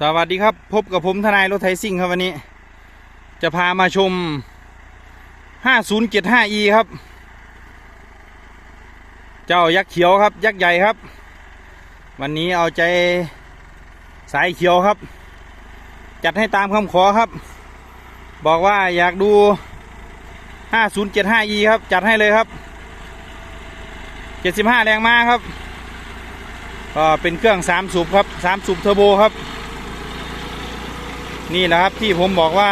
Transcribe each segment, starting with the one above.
สวัสดีครับ พบกับผมทนายรถไทยซิ่งครับวันนี้ จะพามาชม 5075e ครับ เจ้ายักษ์เขียวครับ ยักษ์ใหญ่ครับ วันนี้เอาใจสายเขียวครับ จัดให้ตามคำขอครับ บอกว่าอยากดู 5075e ครับ จัดให้เลยครับ 75 แรงม้าครับ ก็เป็นเครื่อง 3 สูบครับ 3 สูบเทอร์โบครับ นี่แหละครับที่ผมบอกว่า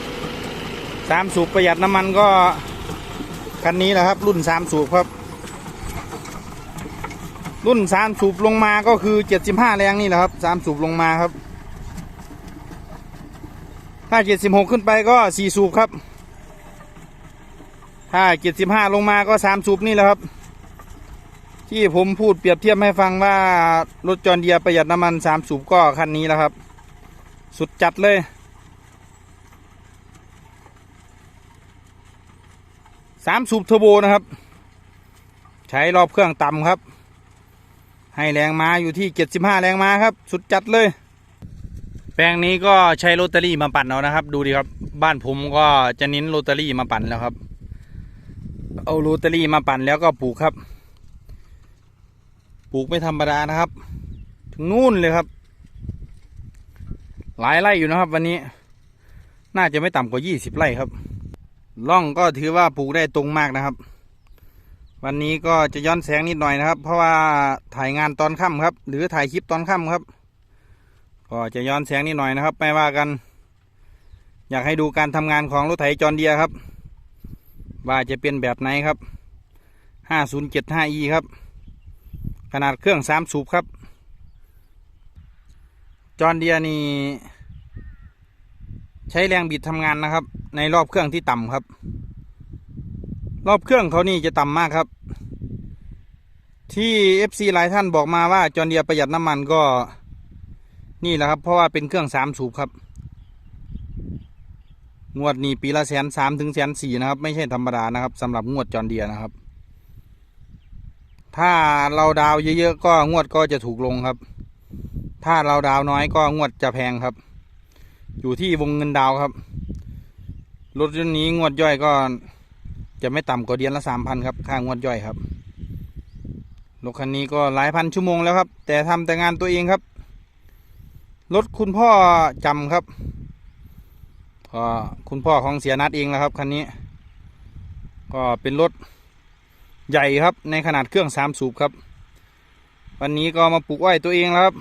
3สูบประหยัดน้ำมันก็ คันนี้แหละครับ รุ่น3สูบครับ รุ่น3สูบลงมาก็คือ75แรงนี่แหละครับ3สูบลงมาครับ ถ้า76ขึ้นไปก็4สูบครับ ถ้า75ลงมาก็3สูบนี่แหละครับ ที่ผมพูดเปรียบเทียบให้ฟังว่ารถจอนเดียประหยัดน้ำมัน3สูบก็คันนี้แหละครับ สุดจัดเลย สามสูบเทอร์โบนะครับ ใช้รอบเครื่องต่ำครับ ให้แรงม้าอยู่ที่ 75 แรงม้าครับ สุดจัดเลย แปลงนี้ก็ใช้โรตารี่มาปั่นเอานะครับ ดูดิครับ บ้านผมก็จะเน้นโรตารี่มาปั่นแล้วครับ เอาโรตารี่มาปั่นแล้วก็ปลูกครับ ปลูกไม่ธรรมดานะครับ ถึงนู่นเลยครับ หลายไร่อยู่นะครับ วันนี้ น่าจะไม่ต่ำกว่า20ไร่ครับล่องก็ถือว่าปลูกได้ตรงมากนะครับ วันนี้ก็จะย้อนแสงนิดหน่อยนะครับ เพราะว่าถ่ายงานตอนค่ำครับ หรือถ่ายคลิปตอนค่ำครับ ก็จะย้อนแสงนิดหน่อยนะครับ ไม่ว่ากัน อยากให้ดูการทำงานของรถไถจอนเดียครับ ว่าจะเป็นแบบไหนครับ 5075e ครับ ขนาดเครื่อง3สูบครับ จอนเดียนี่ ใช้แรงบิดทำงานนะครับ ในรอบเครื่องที่ต่ำครับ รอบเครื่องเขานี่จะต่ำมากครับ ที่ FC หลายท่านบอกมาว่าจอห์นเดียประหยัดน้ำมันก็นี่แหละครับเพราะว่าเป็นเครื่องสามสูบครับ งวดนี้ปีละแสนสามถึงแสนสี่นะครับ ไม่ใช่ธรรมดานะครับสำหรับงวดจอห์นเดียนะครับ ถ้าเราดาวเยอะๆก็งวดก็จะถูกลงครับ ถ้าเราดาวน้อยก็งวดจะแพงครับ อยู่ที่วงเงินดาวครับ รถรุ่นนี้งวดย่อยก็จะไม่ต่ำกว่าเดือนละสามพันครับ ค่างวดย่อยครับ รถคันนี้ก็หลายพันชั่วโมงแล้วครับ แต่ทำแต่งานตัวเองครับ รถคุณพ่อจำครับก็คุณพ่อของเสียนัดเองแล้วครับคันนี้ ก็เป็นรถใหญ่ครับในขนาดเครื่องสามสูบครับ วันนี้ก็มาปลูกอ้อยตัวเองแล้วครับ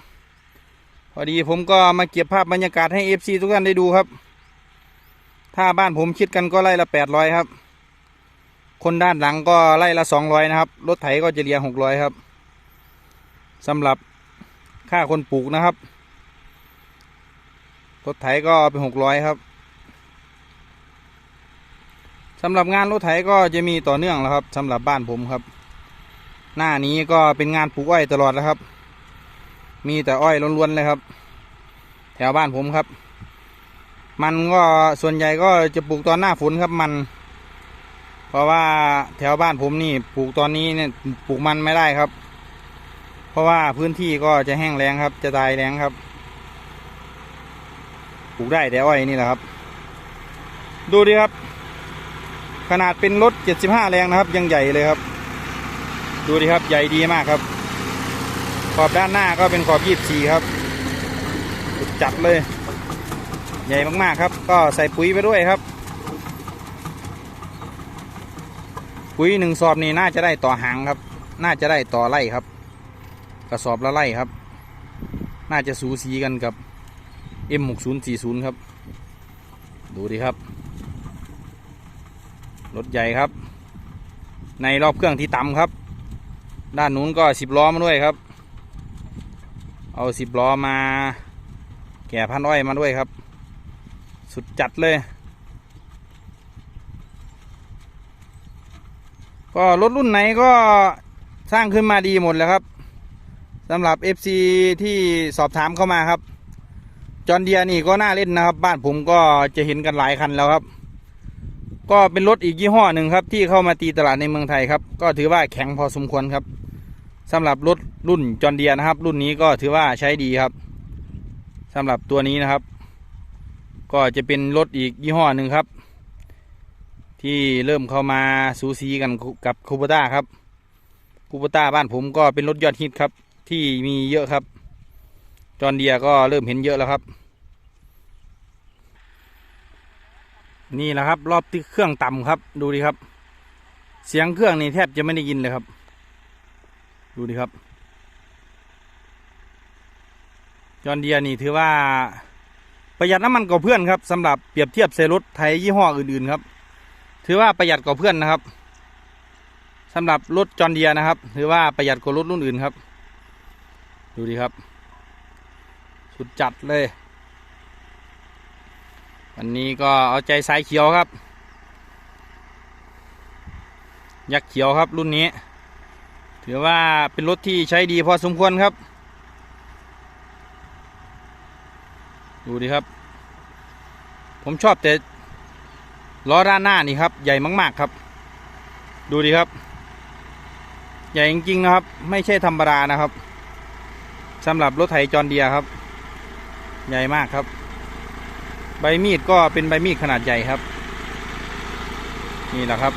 พอดีผมก็มาเก็บภาพบรรยากาศให้เอฟซีทุกท่านได้ดูครับ ถ้าบ้านผมคิดกันก็ไล่ละแปดร้อยครับ คนด้านหลังก็ไล่ละสองร้อยนะครับ รถไถก็จะเรียหกร้อยครับสำหรับค่าคนปลูกนะครับ รถไถก็เป็นหกร้อยครับสำหรับงานรถไถก็จะมีต่อเนื่องแล้วครับสำหรับบ้านผมครับ หน้านี้ก็เป็นงานปลูกอ้อยตลอดแล้วครับ มีแต่อ้อยล้วนๆเลยครับ แถวบ้านผมครับ มันก็ส่วนใหญ่ก็จะปลูกตอนหน้าฝนครับมัน เพราะว่าแถวบ้านผมนี่ปลูกตอนนี้เนี่ยปลูกมันไม่ได้ครับ เพราะว่าพื้นที่ก็จะแห้งแล้งครับ จะตายแล้งครับปลูกได้แต่อ้อยนี่แหละครับ ดูดิครับ ขนาดเป็นรถ 75 แรงนะครับ ยังใหญ่เลยครับ ดูดิครับใหญ่ดีมากครับ ขอบด้านหน้าก็เป็นขอบ24ครับ จัดเลย ใหญ่มากๆครับ ก็ใส่ปุ๋ยไปด้วยครับ ปุ๋ยหนึ่งสอบนี่น่าจะได้ต่อหางครับ น่าจะได้ต่อไร่ครับ กระสอบละไร่ครับ น่าจะสูสีกันกับ M6040 ครับ ดูดิครับ รถใหญ่ครับ ในรอบเครื่องที่ต่ำครับ ด้านนู้นก็สิบล้อมาด้วยครับ เอาสิบล้อมา แก่พันอ้อยมาด้วยครับ สุดจัดเลย ก็รถรุ่นไหนก็สร้างขึ้นมาดีหมดแล้วครับสำหรับ FC ที่สอบถามเข้ามาครับ จอนเดียนี่ก็น่าเล่นนะครับ บ้านผมก็จะเห็นกันหลายคันแล้วครับ ก็เป็นรถอีกยี่ห้อหนึ่งครับ ที่เข้ามาตีตลาดในเมืองไทยครับ ก็ถือว่าแข็งพอสมควรครับ สำหรับรถรุ่นจอห์นเดียนะครับ รุ่นนี้ก็ถือว่าใช้ดีครับสำหรับตัวนี้นะครับ ก็จะเป็นรถอีกยี่ห้อหนึ่งครับ ที่เริ่มเข้ามาสูสีกันกับคูปต้าครับคูปต้าบ้านผมก็เป็นรถยอดฮิตครับ ที่มีเยอะครับ จอร์นเดียก็เริ่มเห็นเยอะแล้วครับ นี่แหละครับ รอบที่เครื่องต่ำครับ ดูดิครับ เสียงเครื่องนี่แทบจะไม่ได้ยินเลยครับ ดูดิครับจอนเดียนี่ถือว่าประหยัดน้ำมันกว่าเพื่อนครับสำหรับเปรียบเทียบใส่รถไทยยี่ห้ออื่นๆครับ ถือว่าประหยัดกว่าเพื่อนนะครับสำหรับรถจอนเดียนะครับ ถือว่าประหยัดกว่ารถรุ่นอื่นครับ ดูดิครับ สุดจัดเลย วันนี้ก็เอาใจสายเขียวครับ ยักษ์เขียวครับรุ่นนี้ ถือว่าเป็นรถที่ใช้ดีพอสมควรครับ ดูดิครับ ผมชอบแต่ล้อด้านหน้านี่ครับ ใหญ่มากๆครับ ดูดิครับ ใหญ่จริงๆนะครับ ไม่ใช่ธรรมดานะครับสำหรับรถไถจอนเดียครับ ใหญ่มากครับ ใบมีดก็เป็นใบมีดขนาดใหญ่ครับ นี่แหละครับ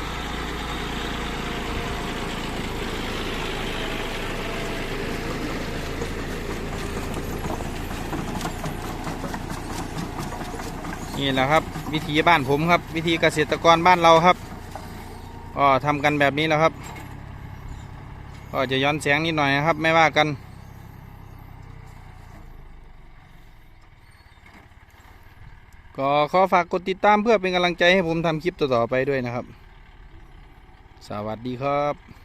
นี่แหละครับ วิธีบ้านผมครับ วิธีเกษตรกรบ้านเราครับก็ทำกันแบบนี้แล้วครับ ก็จะย้อนแสงนิดหน่อยนะครับ ไม่ว่ากัน ก็ขอฝากกดติดตามเพื่อเป็นกำลังใจให้ผมทำคลิปต่อๆไปด้วยนะครับ สวัสดีครับ